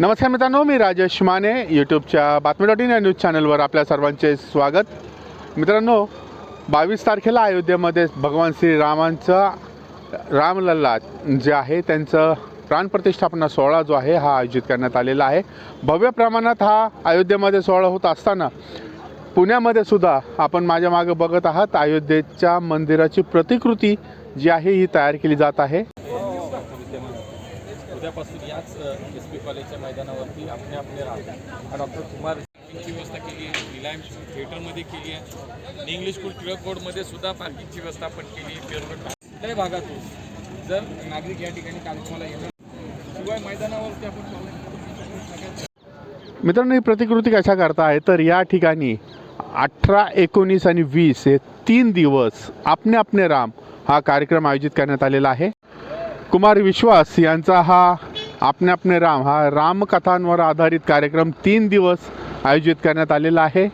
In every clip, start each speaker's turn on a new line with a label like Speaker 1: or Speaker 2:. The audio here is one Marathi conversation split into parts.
Speaker 1: नमस्कार मित्रांनो मी राजेश माने यूट्यूबच्या बातमी डॉट इन या न्यूज चॅनलवर आपल्या सर्वांचे स्वागत. मित्रांनो बावीस तारखेला अयोध्येमध्ये भगवान श्रीरामांचा रामलल्ला जे आहे त्यांचं प्राणप्रतिष्ठापना सोहळा जो आहे हा आयोजित करण्यात आलेला आहे. भव्य प्रमाणात हा अयोध्येमध्ये सोहळा होत असताना पुण्यामध्ये सुद्धा आपण माझ्या मागे बघत आहात अयोध्येच्या मंदिराची प्रतिकृती जी आहे ही तयार केली जात आहे.
Speaker 2: उद्यापासून याच एस पी कॉलेजच्या मैदानावरती आपले आपले राहतात. डॉक्टर कुमार पार्किंगची व्यवस्था केली आहे रिलायन्स थिएटरमध्ये केली आहे इंग्लिश स्कूल टिळक रोडमध्ये सुद्धा पार्किंगची व्यवस्था आपण केली आहे पेरगड कुठल्याही भागातून जर नागरिक या ठिकाणी कार्यक्रमाला येणार शिवाय मैदानावरती आपण
Speaker 1: मित्रांनो ही प्रतिकृती कशा करता आहे? तर या ठिकाणी अठरा एकोणीस आणि वीस हे तीन दिवस आपने आपने राम हा कार्यक्रम आयोजित करण्यात आलेला आहे. कुमार विश्वास यांचा हा आपने आपने राम हा रामकथांवर आधारित कार्यक्रम तीन दिवस आयोजित करण्यात आलेला आहे.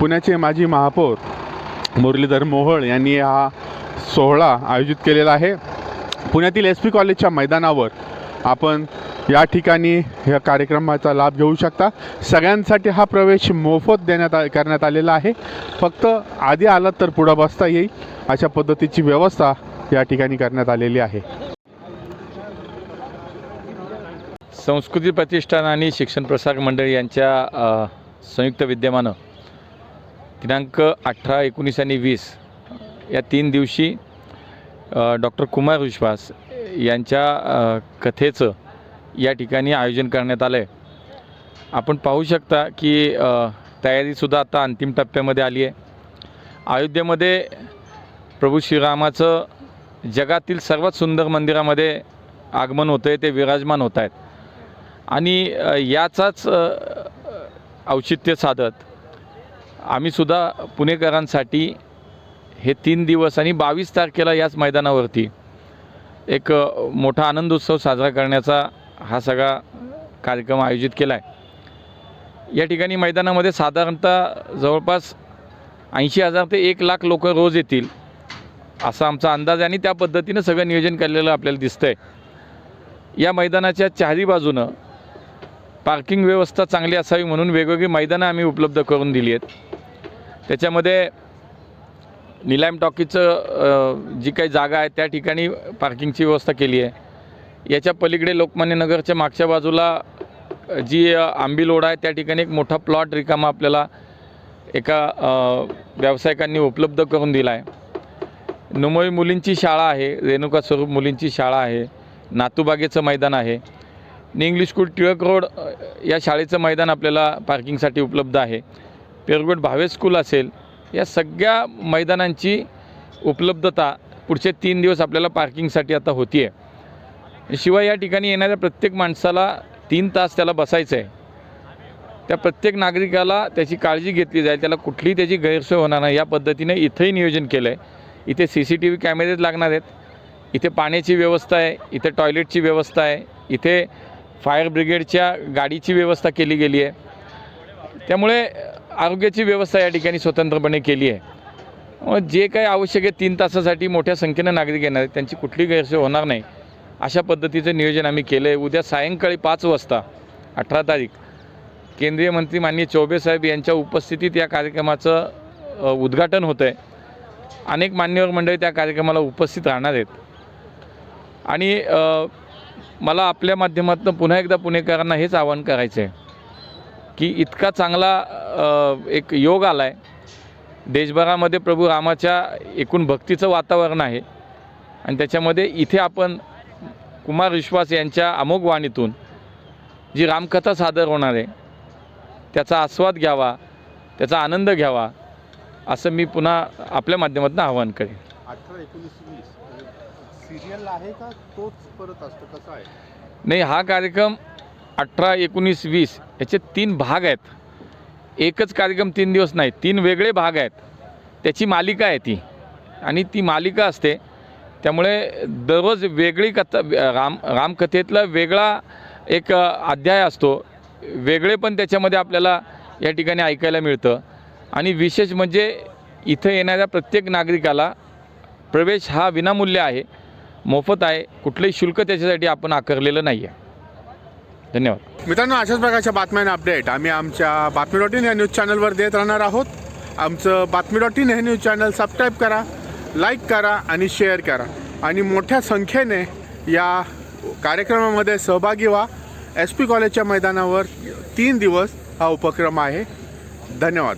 Speaker 1: पुण्याचे माजी महापौर मुरलीधर मोहोळ यांनी हा सोहळा आयोजित केलेला आहे. पुण्यातील एस पी कॉलेजच्या मैदानावर आपण या ठिकाणी या कार्यक्रमाचा लाभ घेऊ शकता. सगळ्यांसाठी हा प्रवेश मोफत देण्यात आ करण्यात आलेला आहे. फक्त आधी आलात तर पुढं बसता येईल. अशा पद्धतीची व्यवस्था या ठिकाणी करण्यात आलेली आहे.
Speaker 2: संस्कृती प्रतिष्ठान आणि शिक्षण प्रसारक मंडळ यांच्या संयुक्त विद्यमानं दिनांक अठरा एकोणीस आणि वीस या तीन दिवशी डॉक्टर कुमार विश्वास यांच्या कथेचं या ठिकाणी आयोजन करण्यात आलं आहे आपण पाहू शकता की तयारीसुद्धा आता अंतिम टप्प्यामध्ये आली आहे. अयोध्येमध्ये प्रभू श्रीरामाचं जगातील सर्वात सुंदर मंदिरामध्ये आगमन होतं आहे ते विराजमान होत आहेत. आणि याचाच औचित्य साधत आम्हीसुद्धा पुणेकरांसाठी हे तीन दिवस आणि बावीस तारखेला याच मैदानावरती एक मोठा आनंदोत्सव साजरा करण्याचा हा सगळा कार्यक्रम आयोजित केला आहे या ठिकाणी मैदानामध्ये साधारणतः जवळपास ऐंशी हजार ते एक लाख लोक रोज येतील असा आमचा अंदाज आहे आणि त्या पद्धतीनं सगळं नियोजन केलेलं आपल्याला दिसतं आहे या मैदानाच्या चारी बाजूनं पार्किंग व्यवस्था चांगली असावी म्हणून वेगवेगळी मैदानं आम्ही उपलब्ध करून दिली आहेत. त्याच्यामध्ये निलायम टॉकीचं जी काही जागा आहे त्या ठिकाणी पार्किंगची व्यवस्था केली आहे. याच्या पलीकडे लोकमान्य नगरच्या मागच्या बाजूला जी अ, आंबी आहे त्या ठिकाणी एक मोठा प्लॉट रिकामा आपल्याला एका व्यावसायिकांनी उपलब्ध करून दिला आहे. नुमोई मुलींची शाळा आहे रेणुका स्वरूप मुलींची शाळा आहे नातूबागेचं मैदान आहे. आणि इंग्लिश स्कूल टिळक रोड या शाळेचं मैदान आपल्याला पार्किंगसाठी उपलब्ध आहे. पेरगोट भावे स्कूल असेल या सगळ्या मैदानांची उपलब्धता पुढचे तीन दिवस आपल्याला पार्किंगसाठी आता होती आहे शिवाय या ठिकाणी येणाऱ्या प्रत्येक माणसाला तीन तास त्याला बसायचं आहे त्या प्रत्येक नागरिकाला त्याची काळजी घेतली जाईल त्याला कुठलीही त्याची गैरसोय होणार नाही. या पद्धतीने इथंही नियोजन केलं आहे इथे C C T V cameras लागणार आहेत. इथे पाण्याची व्यवस्था आहे इथे टॉयलेटची व्यवस्था आहे इथे फायर ब्रिगेडच्या गाडीची व्यवस्था केली गेली आहे. त्यामुळे आरोग्याची व्यवस्था या ठिकाणी स्वतंत्रपणे केली आहे. जे काही आवश्यक आहे तीन तासासाठी मोठ्या संख्येनं नागरिक येणार आहेत त्यांची कुठली गैरसोय होणार नाही. अशा पद्धतीचं नियोजन आम्ही केलं आहे उद्या सायंकाळी पाच वाजता अठरा तारीख केंद्रीय मंत्री माननीय चौबे साहेब यांच्या उपस्थितीत या कार्यक्रमाचं उद्घाटन होतं आहे अनेक मान्यवर मंडळी त्या कार्यक्रमाला उपस्थित राहणार आहेत. आणि मला आपल्या माध्यमातून पुन्हा एकदा पुणेकरांना हेच आवाहन करायचं आहे की इतका चांगला एक योग आला आहे देशभरामध्ये प्रभू रामाच्या एकूण भक्तीचं वातावरण आहे. आणि त्याच्यामध्ये इथे आपण कुमार विश्वास यांच्या अमोघ वाणीतून जी रामकथा सादर होणार आहे त्याचा आस्वाद घ्यावा त्याचा आनंद घ्यावा असं मी पुन्हा आपल्या माध्यमातून आवाहन करेन.
Speaker 1: अठरा एकोणीस वीस? म्हणजे सिरियल आहे का तोच परत असतो? कसा आहे?
Speaker 2: नाही हा कार्यक्रम अठरा एकोणीस वीस याचे तीन भाग आहेत. एकच कार्यक्रम तीन दिवस नाही तीन वेगळे भाग आहेत. त्याची मालिका आहे ती. आणि ती मालिका असते. त्यामुळे दररोज वेगळी कथा राम रामकथेतला वेगळा एक अध्याय असतो. वेगळे पण त्याच्यामध्ये आपल्याला या ठिकाणी ऐकायला मिळतं. आणि विशेष म्हणजे इथं येणाऱ्या प्रत्येक नागरिकाला प्रवेश हा विनामूल्य आहे. मोफत आहे. कुठलंही शुल्क त्याच्यासाठी आपण आकारलेलं नाही आहे धन्यवाद.
Speaker 1: मित्रांनो अशाच प्रकारच्या बातम्यांना अपडेट आम्ही आमच्या बातमी डॉट इन या न्यूज चॅनलवर देत राहणार आहोत. आमचं बातमी डॉट इन हे न्यूज चॅनल सबस्क्राईब करा लाईक करा आणि शेअर करा. आणि मोठ्या संख्येने या कार्यक्रमामध्ये सहभागी व्हा. एस पी कॉलेजच्या मैदानावर तीन दिवस हा उपक्रम आहे. धन्यवाद.